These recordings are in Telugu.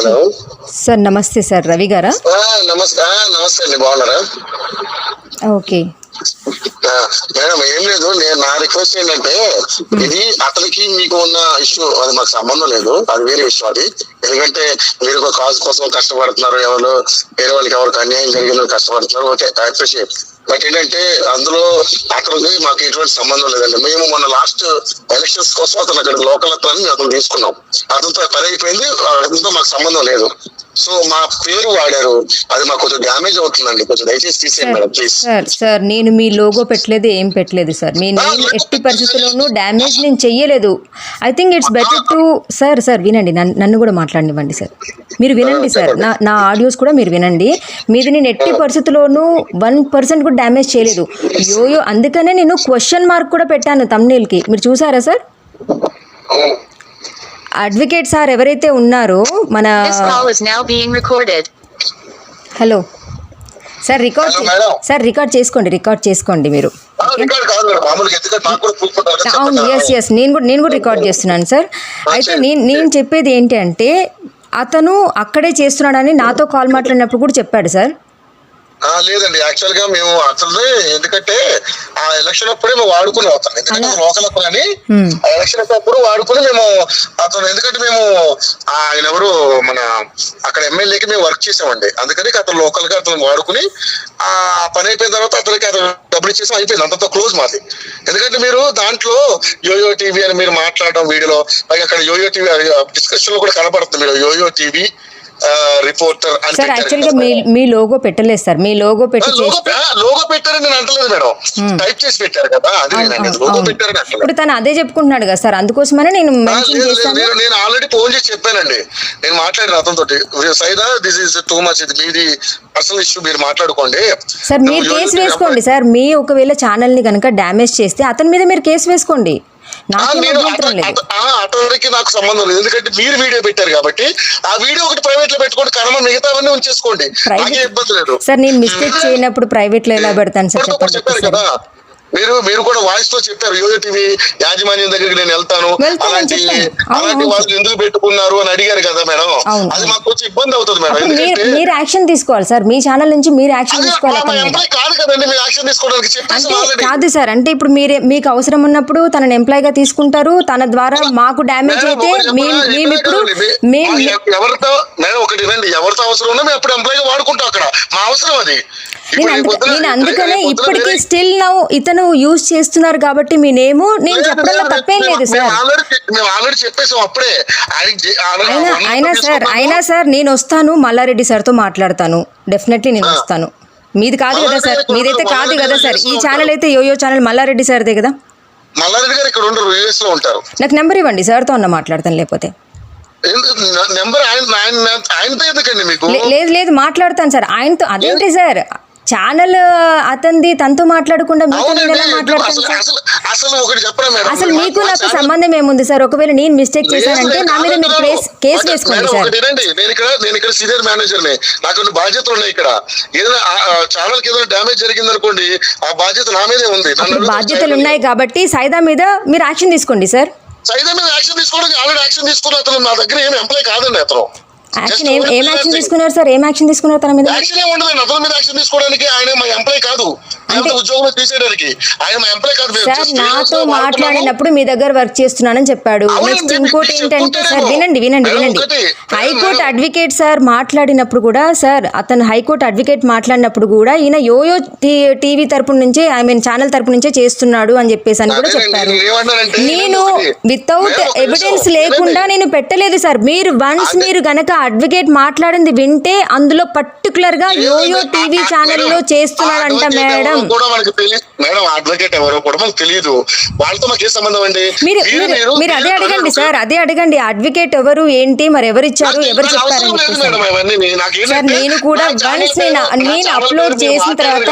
హలో. సార్ నమస్తే సార్ రవి గారా? నమస్తే నమస్తే అండి బాగున్నారా? ఓకే. మేడం ఏం లేదు. నేను నా రిక్వెస్ట్ ఏంటంటే ఇది అతనికి మీకు ఉన్న ఇష్యూ అది మాకు సంబంధం లేదు. అది వేరే ఇష్యూ అది. ఎందుకంటే మీరు ఒక కాజ్ కోసం కష్టపడుతున్నారు ఎవరు వేరే వాళ్ళకి ఎవరికి అన్యాయం జరిగిన కష్టపడుతున్నారు. ఓకే అప్రిషియేట్ బట్ ఏంటంటే అందులో అతనికి మాకు ఎటువంటి సంబంధం లేదండి. మేము మొన్న లాస్ట్ ఎలక్షన్స్ కోసం అతను అక్కడ లోకల్ అతను అతను తీసుకున్నాం. అతనితో పని అయిపోయింది అతనితో మాకు సంబంధం లేదు. సో మా పేరు వాడారు. అది మాకు కొంచెం డ్యామేజ్ అవుతుందండి. కొంచెం దయచేసి తీసేయండి మేడం ప్లీజ్. సార్ సార్ నేను మీ లోగో పెట్టలేదు ఏం పెట్టలేదు సార్. మీ నేమ్ ఎట్టి పరిస్థితుల్లోనూ డ్యామేజ్ నేను చెయ్యలేదు. I think it's better to sir sir వినండి. నన్ను నన్ను కూడా మాట్లాడనివ్వండి సార్. మీరు వినండి సార్. నా నా ఆడియోస్ కూడా మీరు వినండి. మీది నేను ఎట్టి పరిస్థితుల్లోనూ వన్ పర్సెంట్ కూడా డ్యామేజ్ చేయలేదు. యోయో అందుకనే నేను క్వశ్చన్ మార్క్ కూడా పెట్టాను తమ్నేల్కి. మీరు చూసారా సార్? అడ్వకేట్ సార్ ఎవరైతే ఉన్నారో మన This call is now being recorded. Hello sir record. Sir record చేసుకోండి రికార్డ్ చేసుకోండి మీరు. ఉండాలి అవును ఎస్ ఎస్ నేను కూడా నేను కూడా రికార్డ్ చేస్తున్నాను సార్ అయితే నేను నేను చెప్పేది ఏంటి అంటే అతను అక్కడే చేస్తున్నాడని నాతో కాల్ మాట్లాడినప్పుడు కూడా చెప్పాడు సార్ లేదండి. యాక్చువల్గా మేము అతను ఎందుకంటే ఆ ఎలక్షన్ అప్పుడే మేము వాడుకున్నాం అతను ఎందుకంటే లోకల్ అప్పుడు అని. ఆ ఎలక్షన్ అప్పుడు వాడుకుని మేము అతను ఎందుకంటే మేము ఆయన ఎవరు మన అక్కడ ఎమ్మెల్యేకి మేము వర్క్ చేసామండి. అందుకని అతను లోకల్గా అతను వాడుకుని ఆ పని అయిపోయిన తర్వాత అతనికి అతను డబ్బులు ఇచ్చేసాం అయిపోయింది. అంతతో క్లోజ్ మాది. ఎందుకంటే మీరు దాంట్లో యోయో టీవీ అని మీరు మాట్లాడడం వీడియోలో పైగా అక్కడ యోయో టీవీ డిస్కషన్లో కూడా కనపడుతుంది. మీరు యోయో టీవీ రిపోర్టర్ సార్ పెట్టారు యాక్చువల్గా కదా. మీ లోగో పెట్టలేదు సార్. మీ లోగో పెట్టి లోగో పెట్టారని నేను అంటలేదు మేడం. Hmm. టైప్ చేసి పెట్టారు కదా అది. లోగో. పెట్టారని ఇప్పుడు తను అదే చెప్పుకుంటున్నాడు కదా సార్. అందుకోసమనే నేను నేను ఆల్రెడీ ఫోన్ చేసి చెప్పానండి. నేను మాట్లాడిన అతనితో Saida this is too much ఇది మీది పర్సనల్ ఇష్యూ మీరు మాట్లాడుకోండి. సార్ మీరు కేసు వేసుకోండి సార్. మీ ఒకవేళ ఛానల్ని కనుక డ్యామేజ్ చేస్తే అతని మీద మీరు కేసు వేసుకోండి. అతనికి నాకు సంబంధం లేదు. ఎందుకంటే మీరు వీడియో పెట్టారు కాబట్టి ఆ వీడియో ఒకటి ప్రైవేట్లో పెట్టుకోండి కనమ మిగతావన్నీ ఉంచేసుకోండి. ఇబ్బంది లేదు. సార్ నేను మిస్టేక్ చేయనప్పుడు ప్రైవేట్లో ఎలా పెడతాను సార్ చెప్పారు. కదా. మీరు మీరు కూడా వాయిస్తో చెప్పారు యోయో టీవీ యాజమాన్యం దగ్గరికి నేను వెళ్తాను. అలాంటి అలాంటి. వాళ్ళు ఎందుకు పెట్టుకున్నారు అని అడిగారు కదా మేడం. అది. మాకు కొంచెం ఇబ్బంది అవుతుంది మేడం. మీరు యాక్షన్ తీసుకోవాలి సార్. మీ ఛానల్ నుంచి మీరు యాక్షన్ తీసుకోవాలి కాదు కదండి మీరు యాక్షన్ తీసుకోవడానికి చెప్పేసి కాదు సార్. అంటే ఇప్పుడు మీరే మీకు అవసరం ఉన్నప్పుడు తనని ఎంప్లాయ్గా తీసుకుంటారు. తన ద్వారా మాకు డ్యామేజ్ అయితే మేము ఇప్పుడు మేము ఎవరితో మేడం ఒకటి ఎవరితో అవసరం ఉన్నా మేము అప్పుడు ఎంప్లాయ్గా వాడుకుంటాం అక్కడ. మా అవసరం అది. నేను అందుకనే ఇప్పటికీ స్టిల్ నౌ ఇతను యూజ్ చేస్తున్నారు కాబట్టి మీ నేము నేను చెప్పడంలో తప్పేం లేదు సార్. అయినా సార్. అయినా సార్ నేను వస్తాను మల్లారెడ్డి సార్తో మాట్లాడతాను. డెఫినెట్లీ నేను వస్తాను. మీది కాదు కదా సార్ మీదైతే కాదు కదా సార్. ఈ ఛానల్ అయితే యోయో ఛానల్ మల్లారెడ్డి సార్దే కదా? మల్లారెడ్డి గారు ఇక్కడ ఉండరు యూఎస్లో ఉంటారు. నాకు నెంబర్ ఇవ్వండి సార్తో అన్న మాట్లాడతాను లేకపోతే. నెంబర్ ఆయన ఆయన ఆయనతో ఎందుకండి మీకు? లే- లేదు లేదు మాట్లాడతాను సార్. ఆయనతో అదేంటి సార్? ఛానల్ అతనిది తనతో మాట్లాడకుండా మీతో నేను అవునండి ఎలా ఎందుకు మాట్లాడతాను అసలు ఒకటి చెప్పరా మేడం? అసలు మీకు నాకు సంబంధం ఏముంది సార్? ఒకవేళ నేను మిస్టేక్ చేశానంటే నా మీద మీరు. కేసు వేసుకోండి సార్. ఒకటి నేను ఇక్కడ నేను ఇక్కడ సీనియర్ మేనేజర్ని. నాకు కొన్ని బాధ్యతలు ఉన్నాయి ఇక్కడ. ఏదైనా ఛానల్కి ఏదైనా డ్యామేజ్ జరిగింది అనుకోండి ఆ బాధ్యత నా మీదే ఉంది. బాధ్యతలు ఉన్నాయి కాబట్టి సైదా మీద మీరు యాక్షన్ తీసుకోండి సార్. సైదా మీద యాక్షన్ తీసుకోవడానికి ఆల్రెడీ యాక్షన్ తీసుకున్న అతను నా దగ్గర ఏమి ఎంప్లాయ్ కాదండి అతను. యాక్షన్ ఏం ఏం యాక్షన్ తీసుకున్నారు సార్ ఏం యాక్షన్ తీసుకున్నారు తన మీద యాక్షన్ ఏమి ఉండదు అతని మీద యాక్షన్ తీసుకోవడానికి ఆయన మా ఎంప్లాయ్ కాదు లేకపోతే ఉద్యోగం తీసేయడానికి ఆయన మా ఎంప్లాయ్ కాదు మేము సార్ నాతో. మాట్లాడినప్పుడు మీ దగ్గర వర్క్ చేస్తున్నానని చెప్పాడు నెక్స్ట్ ఇంకోటి ఏంటంటే. సార్ వినండి వినండి వినండి హైకోర్టు. అడ్వకేట్ సార్ మాట్లాడినప్పుడు కూడా సార్ అతను హైకోర్టు అడ్వకేట్ మాట్లాడినప్పుడు కూడా ఈయన యోయో టీవీ తరపు నుంచే ఐ మీన్ ఛానల్ తరపు నుంచే చేస్తున్నాడు అని చెప్పేసి అని కూడా చెప్పారు నేను వితౌట్ ఎవిడెన్స్ లేకుండా. నేను పెట్టలేదు సార్ మీరు వన్స్. మీరు గనక అడ్వకేట్ మాట్లాడింది వింటే అందులో పర్టికులర్గా యోయో టీవీ ఆ- ఆ- ఛానల్లో మేడం, చేస్తున్నాడంట ఆ advocate మేడం. ఎవరో కూడా మనకు తెలియదు మేడం అడ్వకేట్ ఎవరో కూడా మనకు తెలియదు వాళ్ళతో మాకు ఏ సంబంధం అండి? మీరు మీరు- అదే అడగండి. సార్ అదే అడగండి. అడ్వకేట్ ఎవరు ఏంటి మరి ఎవరు ఇచ్చారు ఎవరు నాకు సార్ నేను కూడా ఛానల్ వన్స్ నేను నేను ఛానల్ అప్లోడ్ చేసిన తర్వాత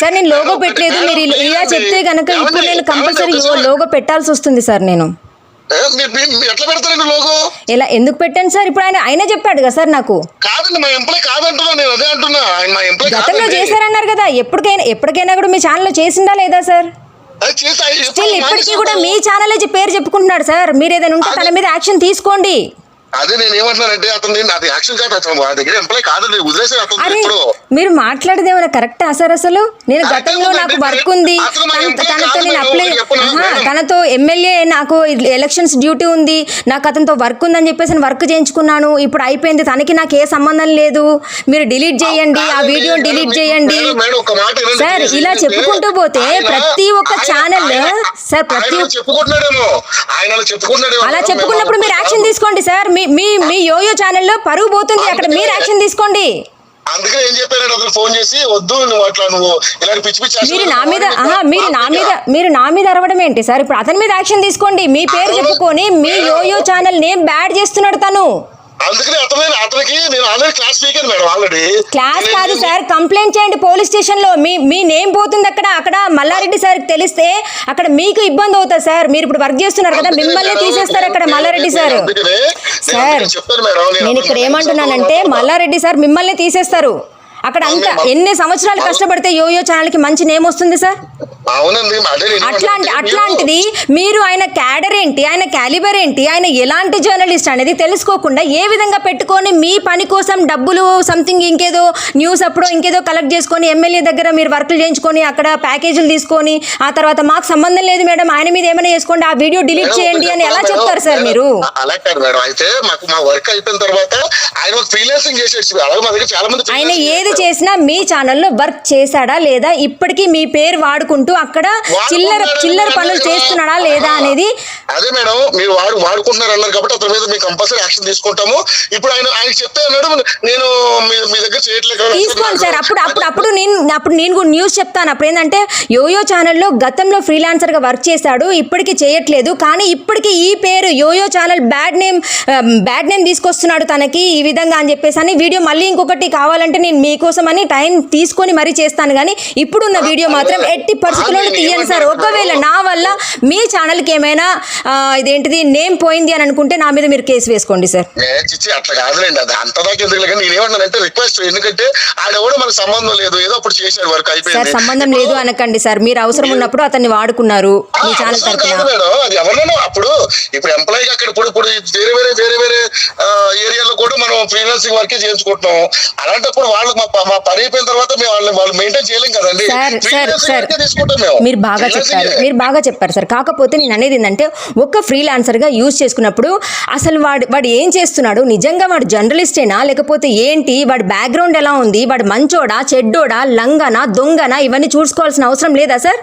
సార్ నేను లోగో పెట్టలేదు. మీరు ఇలా- చెప్తే గనక ఇప్పుడు? నేను కంపల్సరీ? లోగో పెట్టాల్సి వస్తుంది సార్ నేను. ఎట్లా పెడతారండి లోగో ఎలా ఎందుకు పెట్టాను సార్? ఇప్పుడు ఆయన ఆయనే చెప్పాడు కదా సార్ నాకు. కాదండి మా ఎంప్లాయ్ కాదంటున్నా నేను అదే అంటున్నా. ఆయన మా ఎంప్లాయ్ గతంలో చేశారన్నారు కదా ఎప్పటికైనా ఎప్పటికైనా కూడా మీ ఛానల్లో చేసిందా లేదా సార్? స్టిల్ ఇప్పటికీ కూడా మీ ఛానల్ పేరు చెప్పుకుంటున్నాడు సార్. మీరు ఏదైనా ఉంటే తన మీద యాక్షన్ తీసుకోండి. అదే నేను ఏమంటున్నానంటే అతను నేను అది యాక్షన్ కాదు అతను మా దగ్గర ఎంప్లాయ్ కాదు నేను వదిలేసాను అతను ఇప్పుడు మీరు మాట్లాడేది ఏమైనా కరెక్టా సార్ అసలు? నేను గతంలో. నాకు వర్క్ ఉంది. తనతో నేను. అప్లై తనతో ఎమ్మెల్యే నాకు ఎలక్షన్స్ డ్యూటీ ఉంది నాకు అతనితో వర్క్ ఉందని చెప్పేసి వర్క్ చేయించుకున్నాను. ఇప్పుడు అయిపోయింది తనకి నాకు ఏ సంబంధం లేదు. మీరు డిలీట్ చేయండి ఆ వీడియో డిలీట్ చేయండి. సార్ ఇలా చెప్పుకుంటూ పోతే ప్రతి ఒక్క ఛానల్ సార్ ప్రతి అలా చెప్పుకున్నప్పుడు మీరు యాక్షన్ తీసుకోండి సార్ మీ మీ మీ యోయో ఛానల్లో పరువు పోతుంది. అక్కడ మీరు యాక్షన్ తీసుకోండి. అందుకనే ఏం చెప్పారంటే అతను ఫోన్ చేసి వద్దు నువ్వు అట్లా నువ్వు ఇలాంటి పిచ్చి పిచ్చి మీరు నా మీద ఆహా మీరు నా మీద మీరు నా మీద అరవడం ఏంటి సార్? ఇప్పుడు అతని మీద యాక్షన్ తీసుకోండి. మీ పేరు చెప్పుకొని మీ యోయో ఛానల్ నేమ్ బ్యాడ్ చేస్తున్నాడు తను. అందుకని అతనే అతనికి నేను already class speaker madam already. Class కాదు సార్ కంప్లైంట్ చేయండి పోలీస్ స్టేషన్లో మీ మీ నేమ్ పోతుంది అక్కడ అక్కడ మల్లారెడ్డి సార్ తెలిస్తే అక్కడ మీకు ఇబ్బంది అవుతుంది సార్. మీరు ఇప్పుడు వర్క్ చేస్తున్నారు కదా మిమ్మల్ని తీసేస్తారు అక్కడ మల్లారెడ్డి సార్. సార్ నేను ఇక్కడ ఏమంటున్నానంటే మల్లారెడ్డి సార్ మిమ్మల్ని తీసేస్తారు. అక్కడ అంత ఎన్ని సంవత్సరాలు కష్టపడితే యోయో ఛానల్కి మంచి నేమ్ వస్తుంది సార్? అట్లాంటి అట్లాంటిది మీరు ఆయన క్యాడర్ ఏంటి ఆయన క్యాలిబర్ ఏంటి ఆయన ఎలాంటి జర్నలిస్ట్ అనేది తెలుసుకోకుండా ఏ విధంగా పెట్టుకొని మీ పని కోసం డబ్బులు సంథింగ్ ఇంకేదో న్యూస్ అప్పుడు ఇంకేదో కలెక్ట్ చేసుకొని ఎమ్మెల్యే దగ్గర మీరు వర్కులు చేయించుకొని అక్కడ ప్యాకేజీలు తీసుకొని ఆ తర్వాత మాకు సంబంధం లేదు మేడం ఆయన మీద ఏమైనా చేసుకోండి ఆ వీడియో డిలీట్ చేయండి అని ఎలా చెప్తారు సార్ మీరు? అలా కాదు మేడం. అయితే మాకు మా వర్క్ అయిపోయిన తర్వాత ఆయన ఫ్రీలాన్సింగ్ చేసేసి అలాగే మా దగ్గర చాలా మంది ఆయన freelancing ఏది. చేసినా మీ ఛానల్లో వర్క్ చేశాడా లేదా? ఇప్పటికీ మీ పేరు వాడుకుంటూ అక్కడ చిల్లర చిల్లర పనులు. చేస్తున్నాడా లేదా అనేది అదే మేడం మీరు వాడు వాడుకుంటున్నారు అన్నారు కాబట్టి అతని మీద మేము కంపల్సరీ యాక్షన్ తీసుకుంటాము. ఇప్పుడు ఆయన ఆయన చెప్తే అన్నాడు నేను మీ దగ్గర చేయట్లేదు. తీసుకోండి సార్. అప్పుడు అప్పుడు అప్పుడు నేను అప్పుడు నేను కూడా న్యూస్ చెప్తాను. అప్పుడు ఏంటంటే యోయో ఛానల్లో గతంలో ఫ్రీలాన్సర్గా వర్క్ చేశాడు ఇప్పటికీ చేయట్లేదు. కానీ ఇప్పటికీ ఈ పేరు YoYo channel bad name bad name తీసుకొస్తున్నాడు తనకి ఈ విధంగా అని చెప్పేసి అని వీడియో మళ్ళీ ఇంకొకటి కావాలంటే నేను మీకోసం అని టైం తీసుకొని మరీ చేస్తాను కానీ ఇప్పుడున్న వీడియో మాత్రం ఎట్టి పరిస్థితుల్లో తీయండి సార్. ఒకవేళ నా వల్ల మీ ఛానల్కి ఏమైనా ఇదేంటిది నేమ్ పోయింది అని అనుకుంటే నా మీద మీరు కేసు వేసుకోండి సార్. ఏ చిచ్చి అట్లా కాదులేండి. అది అంత దాకా ఎందుకు కానీ నేనేమన్నానంటే రిక్వెస్ట్ ఎందుకంటే ఆడెవడో మనకు సంబంధం లేదు. ఏదో అప్పుడు చేశాడు వర్క్ సార్ సంబంధం లేదు అనకండి సార్. మీరు అవసరం ఉన్నప్పుడు అతన్ని వాడుకున్నారు మీ ఛానల్ అది ఎవరినైనా అప్పుడు ఇప్పుడు ఎంప్లాయీ అక్కడ ఇప్పుడు ఇప్పుడు వేరే వేరే వేరే వేరే ఏరియాలో కూడా మనం ఫ్రీలాన్సింగ్ వర్కే చేయించుకుంటున్నాం అలాంటప్పుడు వాళ్ళు మా మా పని అయిపోయిన తర్వాత మేము వాళ్ళని వాళ్ళు మెయింటైన్ చేయలేం కదండి. సార్ సార్ సార్ మీరు బాగా చెప్పారు. మీరు బాగా చెప్పారు సార్. కాకపోతే నేను అనేది ఏంటంటే ఒక ఫ్రీలాన్సర్గా యూజ్ చేసుకున్నప్పుడు అసలు వాడు వాడు ఏం చేస్తున్నాడు? నిజంగా వాడు జర్నలిస్టేనా లేకపోతే ఏంటి? వాడి బ్యాక్గ్రౌండ్ ఎలా ఉంది? వాడు మంచోడా చెడ్డోడా లంగనా దొంగనా? ఇవన్నీ చూసుకోవాల్సిన అవసరం లేదా సార్?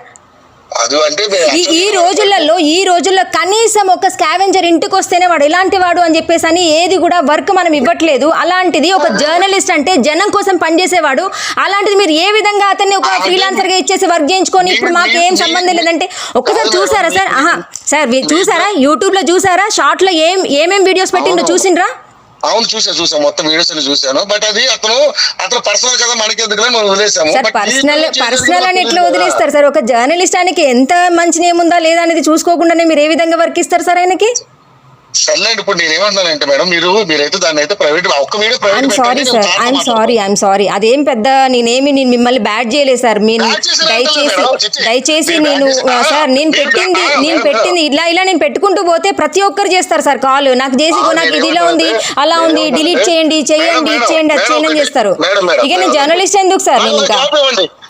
అది అంటే ఈ ఈ రోజులలో ఈ రోజుల్లో కనీసం ఒక స్కావెంజర్ ఇంటికి వస్తేనే వాడు ఎలాంటి వాడు అని చెప్పేసి అని ఏది కూడా వర్క్ మనం ఇవ్వట్లేదు. అలాంటిది ఒక జర్నలిస్ట్ అంటే జనం కోసం పనిచేసేవాడు. అలాంటిది మీరు ఏ విధంగా అతన్ని ఒక ఫ్రీలాన్సర్గా ఇచ్చేసి వర్క్ చేయించుకొని ఇప్పుడు మాకు ఏం సంబంధం లేదంటే ఒక్కసారి చూసారా సార్? ఆహా సార్ మీరు చూసారా? యూట్యూబ్లో చూసారా? షార్ట్లో ఏం ఏమేం వీడియోస్ పెట్టిండో చూసిండ్రా? అవును చూసా చూసా మొత్తం వీడియోస్ అన్ని చూసాను బట్ అది అతను అతను పర్సనల్ కదా మనకి ఎందుకు మనం వదిలేసాము. పర్సనల్ పర్సనల్ అని ఎట్లా. వదిలేస్తారు సార్? ఒక జర్నలిస్ట్ ఆయనకి ఎంత మంచి నేమ్ ఉందా లేదా అనేది చూసుకోకుండానే మీరు ఏ విధంగా వర్క్ ఇస్తారు సార్ ఆయనకి? సర్లేండి ఇప్పుడు నేను ఏమంటున్నానంటే మేడం మీరు మీరైతే దాన్ని అయితే ప్రైవేట్ ఒక్క video private sorry sir I'm sorry I'm sorry అదేం పెద్ద నేనేమి నేను మిమ్మల్ని బ్యాడ్ చేయలేదు సార్ మీరు దయచేసి. దయచేసి నేను సార్ నేను పెట్టింది నేను పెట్టింది ఇలా ఇలా నేను పెట్టుకుంటూ పోతే ప్రతి ఒక్కరు చేస్తారు సార్ కాల్ నాకు చేసి నాకు నేను ఇదిలా ఉంది అలా ఉంది డిలీట్ చేయండి చేయండి ఇది చేయండి అది చేయండి అని చేస్తారు. ఇక నేను జర్నలిస్ట్ ఎందుకు సార్ నేను ఇంకా?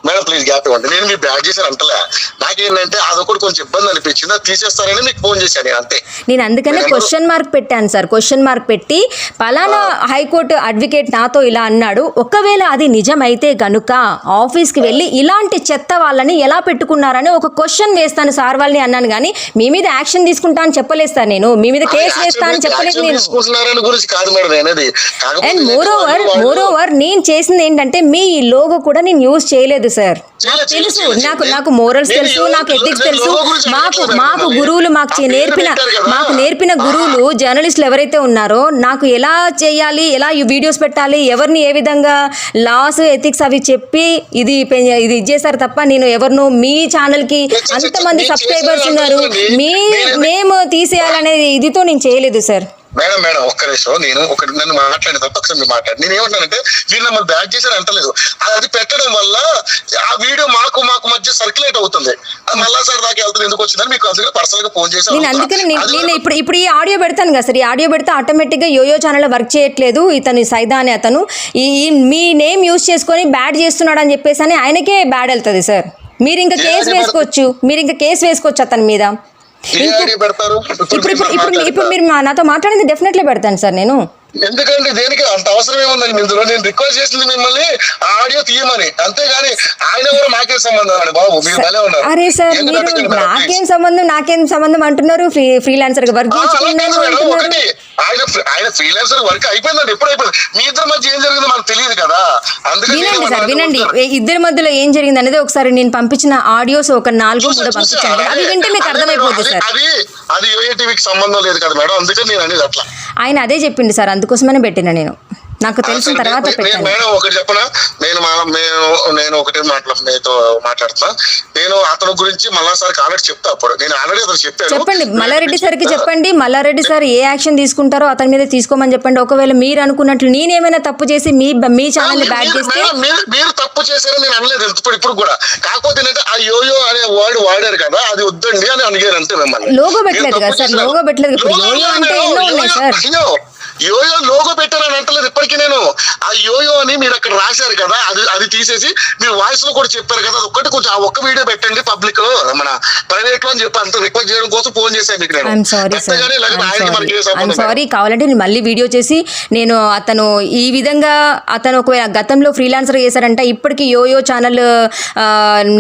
మేడం ప్లీజ్ గ్యాప్ ఇవ్వండి. నేను మీ బ్యాగ్ చేశాను అంటలే. నాకేంటంటే అదొకటి కొంచెం ఇబ్బంది అనిపించింది. అది తీసేస్తారని మీకు ఫోన్ చేశాను నేను అంతే. నేను అందుకనే క్వశ్చన్ మార్క్ పెట్టాను సార్ క్వశ్చన్ మార్క్ పెట్టి పలానా హైకోర్టు అడ్వకేట్ నాతో ఇలా అన్నాడు. ఒకవేళ అది నిజమైతే గనుక ఆఫీస్కి వెళ్ళి ఇలాంటి చెత్త వాళ్ళని ఎలా పెట్టుకున్నారని ఒక క్వశ్చన్ వేస్తాను సార్ వాళ్ళని అన్నాను కానీ మీ మీద యాక్షన్ తీసుకుంటా అని చెప్పలేదు సార్ నేను. మీ మీద కేసు వేస్తా అని చెప్పలేదు నేను. And more over more over నేను చేసింది ఏంటంటే మీ లోగో కూడా నేను యూజ్ చేయలేదు సార్ చేయలేదు, తెలుసు నాకు. నాకు మోరల్స్ తెలుసు నాకు ఎథిక్స్ తెలుసు మాకు మాకు. గురువులు మాకు నేర్పిన. మాకు నేర్పిన. గురువులు జర్నలిస్టులు ఎవరైతే ఉన్నారో నాకు ఎలా చేయాలి ఎలా ఈ వీడియోస్ పెట్టాలి ఎవరిని ఏ విధంగా లాస్ ఎథిక్స్ అవి చెప్పి ఇది ఇది ఇచ్చేసారు తప్ప నేను ఎవరిను మీ ఛానల్కి అంతమంది సబ్స్క్రైబర్స్ ఉన్నారు మీ నేమ్ తీసేయాలనే ఇదితో నేను చేయలేదు సార్ మేడం మేడం ఒక్క నిమిషం. నేను ఒక నన్ను మాట్లాడిన తప్ప ఒకసారి మీరు మాట్లాడి నేను ఏమంటానంటే మీరు మమ్మల్ని బ్యాక్ చేశారు అంటలేదు. అది పెట్టడం వల్ల ఆ వీడియో మాకు మాకు మధ్య సర్క్యులేట్ అవుతుంది. అది మళ్ళా సార్ దాకా వెళ్తుంది. ఎందుకు వచ్చిందని మీకు అందుకని పర్సనల్గా ఫోన్ చేసి నేను. అందుకని నేను ఇప్పుడు ఇప్పుడు ఈ ఆడియో పెడతాను కదా సార్. ఈ ఆడియో పెడితే ఆటోమేటిక్గా యోయో ఛానల్లో వర్క్ చేయట్లేదు ఇతను సైదా అనే అతను. ఈ మీ నేమ్ యూస్ చేసుకొని బ్యాడ్ చేస్తున్నాడు అని చెప్పేసి అని ఆయనకే బ్యాడ్ వెళ్తుంది సార్. మీరు ఇంకా కేసు వేసుకోవచ్చు. మీరు ఇంకా కేసు వేసుకోవచ్చు అతని మీద. ఇప్పుడు ఇప్పుడు. మీరు నాతో మాట్లాడింది డెఫినెట్లీ పెడతాను సార్ నేను. ఎందుకంటే దేనికి అంత అవసరం ఏముందండి ఇందులో? నేను రిక్వెస్ట్ చేసింది మిమ్మల్ని ఆడియో తీయమని. అంతేగాని ఆయన ఎవరు నాకే సంబంధం అండి బాబు. మీరు భలే ఉన్నారు. అరే సార్ మీరు నాకేం. సంబంధం నాకేం సంబంధం అంటున్నారు? ఫ్రీ ఫ్రీలాన్సర్గా వర్క్ ఆయన ఆయన ఫ్రీలాన్సర్ వర్క్ అయిపోయిందండి ఎప్పుడు అయిపోయింది? మీ ఇద్దరి మధ్య ఏం జరిగిందో మనకు తెలియదు కదా. వినండి సార్ వినండి. ఇద్దరి మధ్యలో ఏం జరిగింది అనేది ఒకసారి నేను పంపించిన ఆడియోస్ ఒక నాలుగు కూడా. పంపించండి. అవి వింటే మీకు అర్థమైపోతుంది సార్. అది అది యోఏ టీవీకి సంబంధం లేదు కదా మేడం అందుకని నేను అనేది అట్లా. ఆయన అదే చెప్పిండు సార్ అందుకోసమనే పెట్టిన నేను. నాకు తెలిసిన తర్వాత నేను- ఒకటి చెప్పనా? నేను నేను ఒకటి మాట్లా మీతో మాట్లాడుతున్నా. నేను అతని గురించి మళ్ళా సార్ ఆల్రెడీ చెప్తా అప్పుడు. నేను ఆల్రెడీ అతను చెప్పాను. చెప్పండి. మల్లారెడ్డి సార్కి చెప్పండి. మల్లారెడ్డి సార్ ఏ యాక్షన్ తీసుకుంటారో అతని మీద తీసుకోమని చెప్పండి. ఒకవేళ మీరు అనుకున్నట్లు నేనేమైనా తప్పు చేసి మీ మీ ఛానల్ని బ్యాడ్ చేస్తే మీరు తప్పు చేశారని నేను అనలేదు. ఇప్పుడు ఇప్పుడు కూడా. కాకపోతే ఏంటంటే ఆ యోయో అనే వర్డ్ వాడారు కదా అది వద్దండి అని అడిగారు అంతే మిమ్మల్ని. లోగో పెట్టలేదు కదా సార్. లోగో పెట్టలేదు. ఇప్పుడు యోయో అంటే ఎన్నో ఉన్నాయి సార్. యోయో లోగో పెట్టారని అంటలేదు ఇప్పటికీ నేను. ఆ యోయో అని మీరు అక్కడ రాశారు కదా అది అది తీసేసి మీరు వాయిస్లో కూడా చెప్పారు కదా ఒక్కటి కొంచెం ఆ ఒక్క వీడియో పెట్టండి పబ్లిక్లో మన ప్రైవేట్లో అని చెప్పి అంత రిక్వెస్ట్ చేయడం కోసం ఫోన్ చేశాను మీకు నేను. సారీ కావాలంటే నేను మళ్ళీ వీడియో చేసి నేను అతను ఈ విధంగా అతను ఒకవేళ గతంలో ఫ్రీలాన్సర్ చేశారంటే ఇప్పటికీ యోయో ఛానల్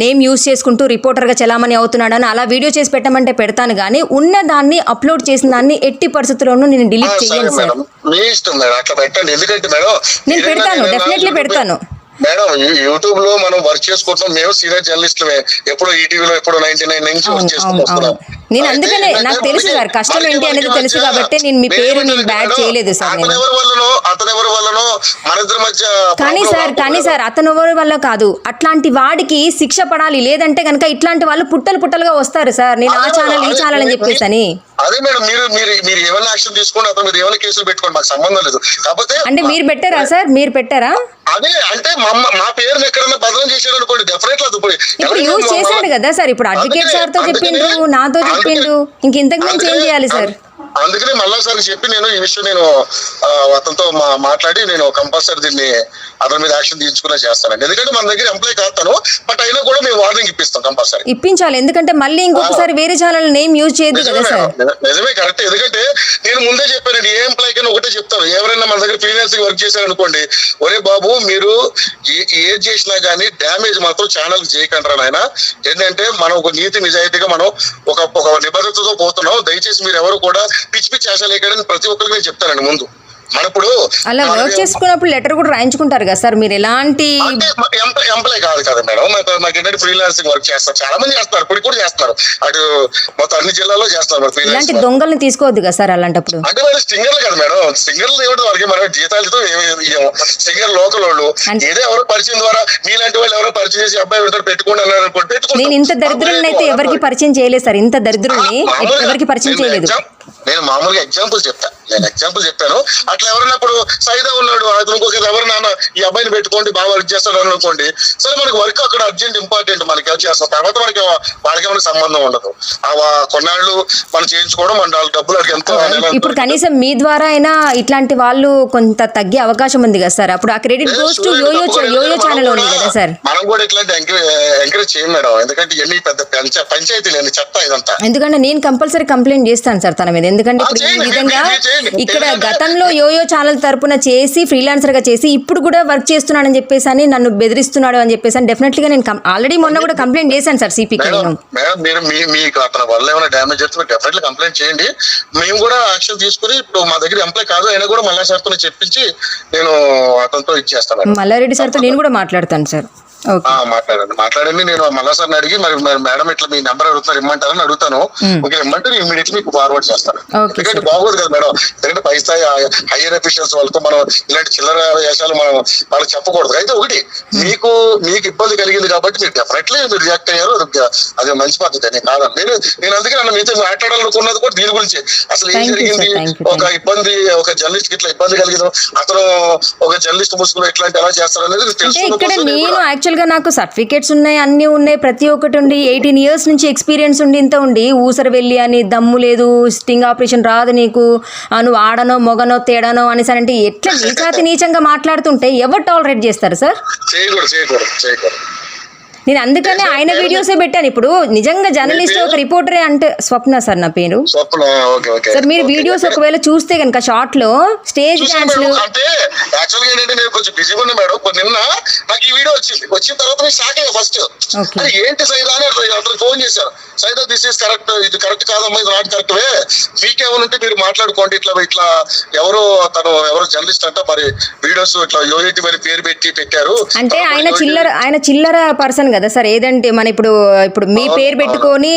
నేమ్ యూస్ చేసుకుంటూ రిపోర్టర్గా చలామణి అవుతున్నాడని అలా వీడియో చేసి పెట్టమంటే పెడతాను. కానీ ఉన్న దాన్ని అప్లోడ్ చేసిన దాన్ని ఎట్టి పరిస్థితుల్లోనూ నేను డిలీట్ చేయను సార్ మీ ఇష్టం మేడం అట్లా పెట్టండి ఎందుకంటే మేడం నేను పెడతాను, యూట్యూబ్- పెడతాను. మేడం యూట్యూబ్లో మనం వర్క్ చేసుకుంటున్నాం మేము సీనియర్ జర్నలిస్టులమే ఎప్పుడో ఈటీవీలో ఎప్పుడో నైన్టీ నైన్ నుంచి వర్క్ చేసుకుంటూ అవును, వస్తున్నాం అవును. నేను అందుకనే నాకు తెలుసు సార్, కష్టం ఏంటి అనేది తెలుసు కాబట్టే నేను మీ పేరు నేను బ్యాడ్ చేయలేదు సార్ అతను నేను. ఎవరి వల్లనో అతను ఎవరి వల్లనో మన ఇద్దరి మధ్య కానీ సార్. కానీ సార్ అతను ఎవరి వల్ల కాదు అట్లాంటి వాడికి శిక్ష పడాలి లేదంటే కనుక ఇట్లాంటి వాళ్ళు పుట్టలు పుట్టలుగా వస్తారు సార్ నేను ఆ ఛానల్ ఈ ఛానల్ అని చెప్పేసి అని అదే మేడం మీరు మీరు మీరు ఏమైనా యాక్షన్ తీసుకోండి అతను మీరు ఏమైనా కేసులు పెట్టుకోండి మాకు సంబంధం లేదు. కాకపోతే అంటే మీరు పెట్టారా సార్? మీరు పెట్టారా? అదే అంటే మా పేరుని ఎక్కడన్నా బదనం చేశాడు అనుకోండి డెఫినెట్ అది ఇప్పుడు ఇప్పుడు యూజ్ చేశాడు కదా సార్ ఇప్పుడు అడ్వకేట్ సార్తో చెప్పిండ్రు అందుకనే- నాతో చెప్పిండ్రు ఇంక ఇంతకు మించి ఏం చేయాలి సార్? అందుకనే మళ్ళా సార్ చెప్పి నేను ఈ విషయం నేను అతనితో మా- మాట్లాడి నేను కంపల్సరీ దీన్ని అతని మీద యాక్షన్ తీసుకునే చేస్తానండి. ఎందుకంటే మన దగ్గర ఎంప్లాయ్ కాస్తాను బట్ అయినా కూడా మేము వార్నింగ్ ఇప్పిస్తాం కంపల్సరీ ఇప్పించాలి. ఎందుకంటే మళ్ళీ ఇంకొకసారి వేరే ఛానల్ నేమ్ యూజ్ చేయొద్దు కదా నిజమే సార్. మేడం. నిజమే కరెక్ట్ ఎందుకంటే నేను ముందే చెప్పానండి ఏ ఎంప్లాయ్ కైనా ఒకటే చెప్తాను. ఎవరైనా మన దగ్గర ఫ్రీలాన్సింగ్ వర్క్ చేశారనుకోండి ఒరే బాబు మీరు ఏ- ఏది చేసినా గానీ డ్యామేజ్ మాత్రం ఛానల్ చేయకండి నాయన. ఏంటంటే మనం ఒక నీతి నిజాయితీగా మనం ఒక ఒక నిబద్ధతతో పోతున్నాం. దయచేసి మీరు ఎవరు కూడా పిచ్చి పిచ్చి ఆశ లేకడని ప్రతి ఒక్కరికి నేను చెప్తానండి ముందు. మన ఇప్పుడు అలా వర్క్ చేసుకున్నప్పుడు లెటర్ కూడా రాయించుకుంటారు కదా సార్ మీరు ఎలాంటి ఎంప్లాయ్ కాదు కదా మేడం. మాకు ఏంటంటే ఫ్రీలాన్సింగ్ వర్క్ చేస్తారు. చాలా మంది చేస్తున్నారు ఇప్పుడు కూడా చేస్తున్నారు అటు మొత్తం అన్ని జిల్లాలో చేస్తున్నారు మరి ఇలాంటి. దొంగల్ని తీసుకోవద్దు కదా సార్ అలాంటప్పుడు? అంటే మరి సింగర్లు కదా మేడం. సింగర్లు ఏమిటి వాళ్ళకి మనం జీతాలతో సింగర్ లోకల్ వాళ్ళు. ఏదో ఎవరో పరిచయం ద్వారా మీలాంటి వాళ్ళు ఎవరో పరిచయం చేసి అబ్బాయి ఉంటారు పెట్టుకోండి అన్నారు అనుకోండి పెట్టుకుంటాం. నేను ఇంత దరిద్రులని అయితే ఎవరికి పరిచయం చేయలేదు సార్. ఇంత దరిద్రుల్ని ఎవరికి పరిచయం చేయలేదు. నేను మామూలుగా ఎగ్జాంపుల్ చెప్తా. నేను ఎగ్జాంపుల్ చెప్పాను. అట్లా ఎవరన్నప్పుడు సైదా ఉన్నాడు అతను ఇంకొక ఎవరు నాన్న ఈ అబ్బాయిని పెట్టుకోండి బాగా వర్క్ చేస్తాడు అని అనుకోండి సరే మనకి వర్క్ అక్కడ అర్జెంట్ ఇంపార్టెంట్ మనకి చేస్తాం. తర్వాత మనకి వాళ్ళకి ఏమైనా సంబంధం ఉండదు. ఆ కొన్నాళ్ళు మనం చేయించుకోవడం మన వాళ్ళ డబ్బులు ఎంత ఇప్పుడు కనీసం మీ ద్వారా అయినా ఇట్లాంటి వాళ్ళు కొంత తగ్గే అవకాశం ఉంది కదా సార్? అప్పుడు ఆ credit goes to YoYo YoYo channel ఉంది కదా సార్? మనం కూడా ఇట్లాంటి ఎంకరేజ్ చేయం మేడం. ఎందుకంటే ఇవన్నీ పెద్ద పంచ- పంచాయతీ లేని చెత్త ఇదంతా. ఎందుకంటే నేను కంపల్సరీ కంప్లైంట్ చేస్తాను సార్ తన మీద. ఎందుకంటే ఇప్పుడు ఈ విధంగా. ఇక్కడ గతంలో యోయో ఛానల్ తరపున చేసి ఫ్రీలాన్సర్గా చేసి ఇప్పుడు కూడా వర్క్ చేస్తున్నాడని చెప్పేసి అని నన్ను బెదిరిస్తున్నాడు అని చెప్పేసి అని డెఫినెట్గా నేను ఆల్రెడీ మొన్న కూడా కంప్లైంట్ చేశాను సార్ సిపికి మేడం నేను. మేడం మీరు మీ మీకు అతని వల్ల ఏమైనా డ్యామేజ్ చేస్తే డెఫినెట్లీ కంప్లైంట్ చేయండి. మేము కూడా యాక్షన్ తీసుకుని ఇప్పుడు మా దగ్గర ఎంప్లాయ్ కాదు అయినా కూడా మళ్ళా సార్తో చెప్పించి నేను అతనితో ఇచ్చేస్తాను. మల్లారెడ్డి సార్తో నేను కూడా మాట్లాడతాను సార్. మాట్లాడండి. మాట్లాడండి. నేను మళ్ళా సార్ని అడిగి మరి మరి మేడం ఇట్లా మీ నెంబర్ అడుగుతున్నారు ఇమ్మంటారని అడుగుతాను. ఓకే ఇమ్మంటే నేను ఇమీడియట్లీ మీకు ఫార్వర్డ్ చేస్తాను. ఎందుకంటే. బాగోదు కదా మేడం. ఎందుకంటే పై స్థాయి హైయర్ అఫీషియల్స్ వాళ్ళతో మనం ఇలాంటి చిల్లర వేషాలు మనం వాళ్ళకి చెప్పకూడదు. అయితే ఒకటి మీకు మీకు ఇబ్బంది కలిగింది కాబట్టి మీరు డెఫినెట్లీ మీరు రియాక్ట్ అయ్యారు. అది- అది మంచి పద్ధతి నేను కాదు నేను నేను అందుకే నన్ను మీతో మాట్లాడాలనుకున్నది కూడా దీని గురించి. అసలు ఏం. జరిగింది? ఒక ఇబ్బంది ఒక జర్నలిస్ట్ ఇట్లా ఇబ్బంది కలిగింది అతను ఒక జర్నలిస్ట్ ముసుగులో ఇట్లాంటి ఎలా చేస్తారు అనేది అంటే యాక్చువల్గా నాకు సర్టిఫికేట్స్ ఉన్నాయి అన్నీ ఉన్నాయి. ప్రతి ఒక్కటి ఉండి ఎయిటీన్ ఇయర్స్ నుంచి ఎక్స్పీరియన్స్ ఉండి ఇంత ఉండి ఊసర వెళ్ళి అని దమ్ము లేదు స్టింగ్ ఆపరేషన్ రాదు నీకు. నువ్వు ఆడనో మొగనో తేడానో అనేసి అంటే ఎట్లా నీచాతి నీచంగా మాట్లాడుతుంటే ఎవరు టాలరేట్ చేస్తారు సార్ చేయకూడదు చేయకూడదు చేయకూడదు. నేను అందుకనే ఆయన వీడియోసే పెట్టాను. ఇప్పుడు నిజంగా జర్నలిస్ట్ ఒక రిపోర్టరే అంటే స్వప్న సార్ నా పేరు. సార్ మీరు వీడియోస్. ఒకవేళ చూస్తే కనుక షార్ట్లో స్టేజ్ మేడం. అంటే యాక్చువల్గా ఏంటంటే నేను కొంచెం బిజీగా ఉన్నా మేడం. ఇప్పుడు నిన్న నాకు ఈ వీడియో వచ్చింది. వచ్చిన తర్వాత నేను షాక్ అయ్యా ఫస్ట్ ఏంటి సైదా అని అతను అతను ఫోన్ చేశారు సైదా దిస్ ఇస్ కరెక్ట్ ఇది కరెక్ట్ కాదమ్మా ఇది నాట్ కరెక్ట్ వే. మీరు మాట్లాడుకోండి ఇట్లా ఇట్లా ఎవరో తను ఎవరో జర్నలిస్ట్ అంట మరి వీడియోస్ ఇట్లా యోఏటి మరి పేరు పెట్టి పెట్టారు. అంటే ఆయన చిల్లర ఆయన చిల్లర పర్సన్ కదా సార్ ఏదంటే మన ఇప్పుడు ఇప్పుడు మీ పేరు పెట్టుకొని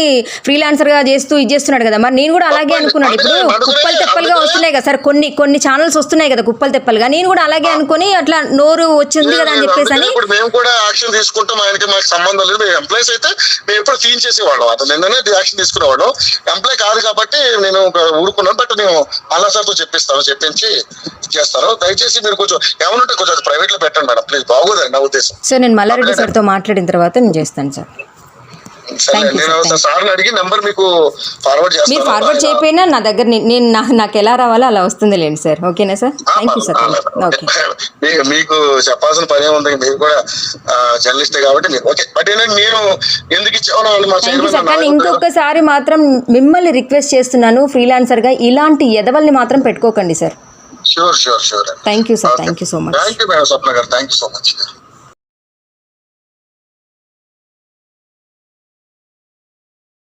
ఫ్రీలాన్సర్గా చేస్తూ ఇది చేస్తున్నాడు కదా మరి నేను కూడా అలాగే తప్పండి. అనుకున్నాను. ఇప్పుడు కుప్పలు తెప్పలుగా వస్తున్నాయి కదా సార్ కొన్ని కొన్ని ఛానల్స్ వస్తున్నాయి కదా కుప్పలు తెప్పలుగా. నేను కూడా అలాగే అనుకుని అట్లా నోరు వచ్చింది కదా అని చెప్పేసి అని ఇప్పుడు మేము కూడా యాక్షన్ తీసుకుంటాం ఆయనకి మాకు సంబంధం లేదు. ఎంప్లాయీస్ అయితే మేము ఎప్పుడు క్లీన్ చేసేవాళ్ళం. అతను నిన్ననే యాక్షన్ తీసుకునేవాడు. ఎంప్లాయ్ కాదు కాబట్టి నేను ఊరుకున్నాను బట్ నేను అల్లా సార్తో చెప్పిస్తాను చెప్పించి చేస్తాను. దయచేసి మీరు కొంచెం ఏమనుంటే కొంచెం ప్రైవేట్లో పెట్టండి మేడం ప్లీజ్ బాగోదండి నా ఉద్దేశం. సో నేను మల్లారెడ్డి సార్తో మాట్లాడిన తర్వాత నేను చేస్తాను సార్. మీరు ఫార్వర్డ్ చేయకపోయినా నా దగ్గర నేను నాకు ఎలా రావాలో అలా వస్తుంది లేండి సార్. ఓకేనా sir? Thank you sir okay మీకు చెప్పాల్సిన పని ఏముంది మీరు కూడా జర్నలిస్టే కాబట్టి ఓకే బట్ నేను ఎందుకు సార్ కానీ ఇంకొకసారి మాత్రం మిమ్మల్ని రిక్వెస్ట్ చేస్తున్నాను ఫ్రీలాన్సర్గా ఇలాంటి ఎదవల్ని మాత్రం పెట్టుకోకండి sir. Sure sure sure thank you sir thank you so much thank you madam Swapna గారు థ్యాంక్ యూ సో మచ్